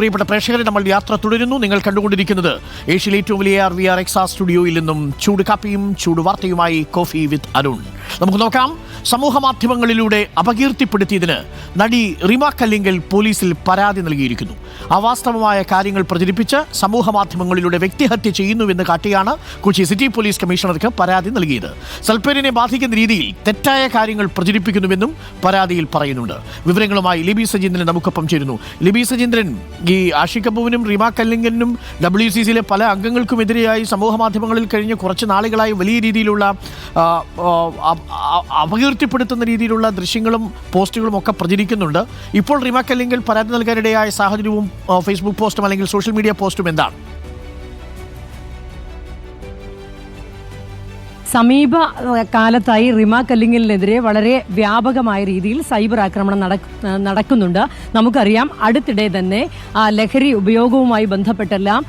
പ്രിയപ്പെട്ട പ്രേക്ഷകരെ നമ്മൾ യാത്ര തുടരുന്നു. നിങ്ങൾ കണ്ടുകൊണ്ടിരിക്കുന്നത് ഏഷ്യയിലെ ഏറ്റവും വലിയ ആർ വി ആർ എക്സാ സ്റ്റുഡിയോയിൽ നിന്നും ചൂട് കാപ്പിയും ചൂട് വാർത്തയുമായി കോഫി വിത്ത് അരുൺ. നമുക്ക് നോക്കാം. സമൂഹ മാധ്യമങ്ങളിലൂടെ അപകീർത്തിപ്പെടുത്തിയതിന് നടി റിമ കല്ലിങ്കൽ പോലീസിൽ പരാതി നൽകിയിരിക്കുന്നു. അവാസ്തവമായ കാര്യങ്ങൾ പ്രചരിപ്പിച്ച് സമൂഹ മാധ്യമങ്ങളിലൂടെ വ്യക്തിഹത്യ ചെയ്യുന്നുവെന്ന് കാട്ടിയാണ് കൊച്ചി സിറ്റി പോലീസ് കമ്മീഷണർക്ക് പരാതി നൽകിയത്. സൽപ്പേരിനെ ബാധിക്കുന്ന രീതിയിൽ തെറ്റായ കാര്യങ്ങൾ പ്രചരിപ്പിക്കുന്നുവെന്നും പരാതിയിൽ പറയുന്നുണ്ട്. വിവരങ്ങളുമായി ലിബി സജീന്ദ്രൻ നമുക്കൊപ്പം ചേരുന്നു. ലിബി സജീന്ദ്രൻ ഈ ആഷിക് കപൂവിനും റീമ കല്ലിങ്കനും ഡബ്ല്യു സി സിയിലെ പല അംഗങ്ങൾക്കുമെതിരെയായി സമൂഹ മാധ്യമങ്ങളിൽ കഴിഞ്ഞ കുറച്ച് നാളുകളായി വലിയ രീതിയിലുള്ള അപകീർത്തിപ്പെടുത്തുന്ന രീതിയിലുള്ള ദൃശ്യങ്ങളും പോസ്റ്റുകളും ഒക്കെ പ്രചരിക്കുന്നുണ്ട്. ഇപ്പോൾ റിമാക്ക് അല്ലെങ്കിൽ പരാതി നൽകാനിടയായ സാഹചര്യവും ഫേസ്ബുക്ക് പോസ്റ്റും അല്ലെങ്കിൽ സോഷ്യൽ മീഡിയ പോസ്റ്റും എന്താണ്? സമീപ കാലത്തായി റിമ കല്ലിങ്ങലിനെതിരെ വളരെ വ്യാപകമായ രീതിയിൽ സൈബർ ആക്രമണം നടക്ക- നടക്കുന്നുണ്ട്. നമുക്കറിയാം അടുത്തിടെ തന്നെ ലഹരി ഉപയോഗവുമായി ബന്ധപ്പെട്ടെല്ലാം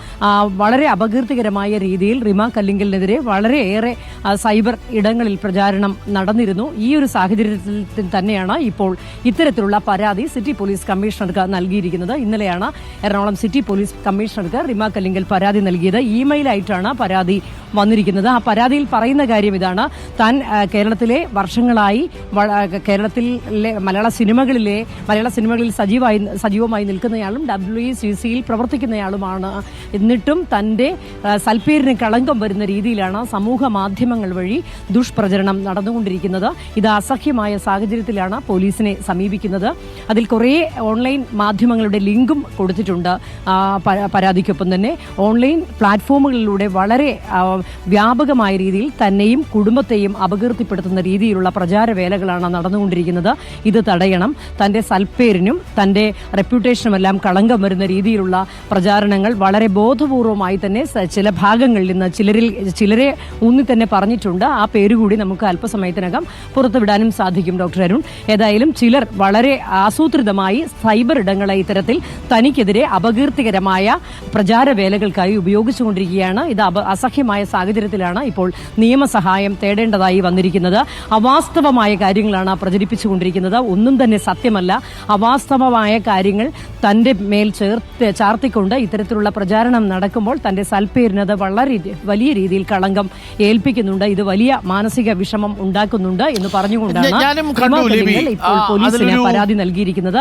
വളരെ അപകീർത്തികരമായ രീതിയിൽ റിമ കല്ലിങ്കലിനെതിരെ വളരെയേറെ സൈബർ ഇടങ്ങളിൽ പ്രചാരണം നടന്നിരുന്നു. ഈ ഒരു സാഹചര്യത്തിൽ തന്നെയാണ് ഇപ്പോൾ ഇത്തരത്തിലുള്ള പരാതി സിറ്റി പോലീസ് കമ്മീഷണർക്ക് നൽകിയിരിക്കുന്നത്. ഇന്നലെയാണ് എറണാകുളം സിറ്റി പോലീസ് കമ്മീഷണർക്ക് റിമ കല്ലിങ്കൽ പരാതി നൽകിയത്. ഇമെയിലായിട്ടാണ് പരാതി വന്നിരിക്കുന്നത്. ആ പരാതിയിൽ പറയുന്ന കാര്യം ഇതാണ്. താൻ കേരളത്തിലെ വർഷങ്ങളായി കേരളത്തിലെ മലയാള സിനിമകളിലെ മലയാള സിനിമകളിൽ സജീവമായി സജീവമായി നിൽക്കുന്നയാളും ഡബ്ല്യു സി സിയിൽ പ്രവർത്തിക്കുന്നയാളുമാണ്. എന്നിട്ടും തന്റെ സൽപ്പേരിന് കളങ്കം വരുന്ന രീതിയിലാണ് സമൂഹ മാധ്യമങ്ങൾ വഴി ദുഷ്പ്രചരണം നടന്നുകൊണ്ടിരിക്കുന്നത്. ഇത് അസഹ്യമായ സാഹചര്യത്തിലാണ് പോലീസിനെ സമീപിക്കുന്നത്. അതിൽ കുറേ ഓൺലൈൻ മാധ്യമങ്ങളുടെ ലിങ്കും കൊടുത്തിട്ടുണ്ട് പരാതിക്കൊപ്പം തന്നെ. ഓൺലൈൻ പ്ലാറ്റ്ഫോമുകളിലൂടെ വളരെ വ്യാപകമായ രീതിയിൽ തന്നെയും കുടുംബത്തെയും അപകീർത്തിപ്പെടുത്തുന്ന രീതിയിലുള്ള പ്രചാരവേലകളാണ് നടന്നുകൊണ്ടിരിക്കുന്നത്. ഇത് തടയണം. തന്റെ സൽപ്പേരിനും തന്റെ റെപ്യൂട്ടേഷനുമെല്ലാം കളങ്കം വരുന്ന രീതിയിലുള്ള പ്രചാരണങ്ങൾ വളരെ ബോധപൂർവമായി തന്നെ ചില ഭാഗങ്ങളിൽ നിന്ന് ചിലരിൽ ചിലരെ ഊന്നി തന്നെ പറഞ്ഞിട്ടുണ്ട്. ആ പേരുകൂടി നമുക്ക് അല്പസമയത്തിനകം പുറത്തുവിടാനും സാധിക്കും ഡോക്ടർ അരുൺ. ഏതായാലും ചിലർ വളരെ ആസൂത്രിതമായി സൈബർ ഇടങ്ങളെ ഇത്തരത്തിൽ തനിക്കെതിരെ അപകീർത്തികരമായ പ്രചാരവേലകൾക്കായി ഉപയോഗിച്ചുകൊണ്ടിരിക്കുകയാണ്. ഇത് അസഹ്യമായ സാഹചര്യത്തിലാണ് ഇപ്പോൾ നിയമസഹായം തേടേണ്ടതായി വന്നിരിക്കുന്നത്. അവാസ്തവമായ കാര്യങ്ങളാണ് പ്രചരിപ്പിച്ചുകൊണ്ടിരിക്കുന്നത്. ഒന്നും തന്നെ സത്യമല്ല. അവാസ്തവമായ കാര്യങ്ങൾ തന്റെ മേൽ ചേർത്ത് ചാർത്തിക്കൊണ്ട് ഇത്തരത്തിലുള്ള പ്രചാരണം നടക്കുമ്പോൾ തന്റെ സൽപ്പേരിനത് വളരെ വലിയ രീതിയിൽ കളങ്കം ഏൽപ്പിക്കുന്നുണ്ട്. ഇത് വലിയ മാനസിക വിഷമം ഉണ്ടാക്കുന്നുണ്ട് എന്ന് പറഞ്ഞുകൊണ്ടാണ് ഇപ്പോൾ പോലീസിന് പരാതി നൽകിയിരിക്കുന്നത്.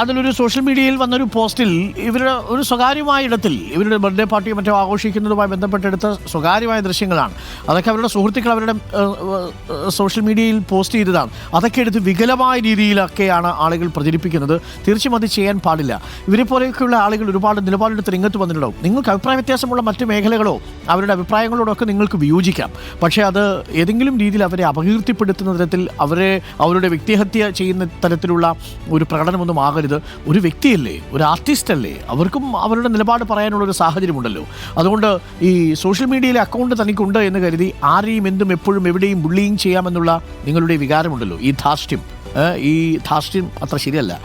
അതിലൊരു സോഷ്യൽ മീഡിയയിൽ വന്നൊരു പോസ്റ്റിൽ ഇവരുടെ ഒരു സ്വകാര്യമായ ഇടത്തിൽ ഇവരുടെ ബർത്ത്ഡേ പാർട്ടിയും മറ്റോ ആഘോഷിക്കുന്നതുമായി ബന്ധപ്പെട്ടെടുത്ത സ്വകാര്യമായ ദൃശ്യങ്ങളാണ്. അതൊക്കെ അവരുടെ സുഹൃത്തുക്കൾ അവരുടെ സോഷ്യൽ മീഡിയയിൽ പോസ്റ്റ് ചെയ്തതാണ്. അതൊക്കെ എടുത്ത് വികലമായ രീതിയിലൊക്കെയാണ് ആളുകൾ പ്രചരിപ്പിക്കുന്നത്. തീർച്ചയായും അത് ചെയ്യാൻ പാടില്ല. ഇവരെ പോലെയൊക്കെയുള്ള ആളുകൾ ഒരുപാട് നിലപാടെടുത്ത് രംഗത്ത് വന്നിട്ടുണ്ടാവും. നിങ്ങൾക്ക് അഭിപ്രായ വ്യത്യാസമുള്ള മറ്റ് മേഖലകളോ അവരുടെ അഭിപ്രായങ്ങളോടൊക്കെ നിങ്ങൾക്ക് വിയോജിക്കാം. പക്ഷേ അത് ഏതെങ്കിലും രീതിയിൽ അവരെ അപകീർത്തിപ്പെടുത്തുന്ന തരത്തിൽ അവരെ അവരുടെ വ്യക്തിഹത്യ ചെയ്യുന്ന തരത്തിലുള്ള ഒരു പ്രകടനമൊന്നും ആകരുത്. ഒരു വ്യക്തിയല്ലേ ഒരു ആർട്ടിസ്റ്റല്ലേ അവർക്കും അവരുടെ നിലപാട് പറയാനുള്ള ഒരു സാഹചര്യമുണ്ടല്ലോ. അതുകൊണ്ട് ഈ സോഷ്യൽ മീഡിയയിലെ അക്കൗണ്ട് തനിക്കുണ്ട് എന്ന് കരുതി ആരെയും എന്തും എപ്പോഴും എവിടെയും ബുള്ളിയും ചെയ്യാമെന്നുള്ള നിങ്ങളുടെ വികാരമുണ്ടല്ലോ. ഈ ധാർഷ്ട്യം ഈ ധാർഷ്ട്യം അത്ര ശരിയല്ല.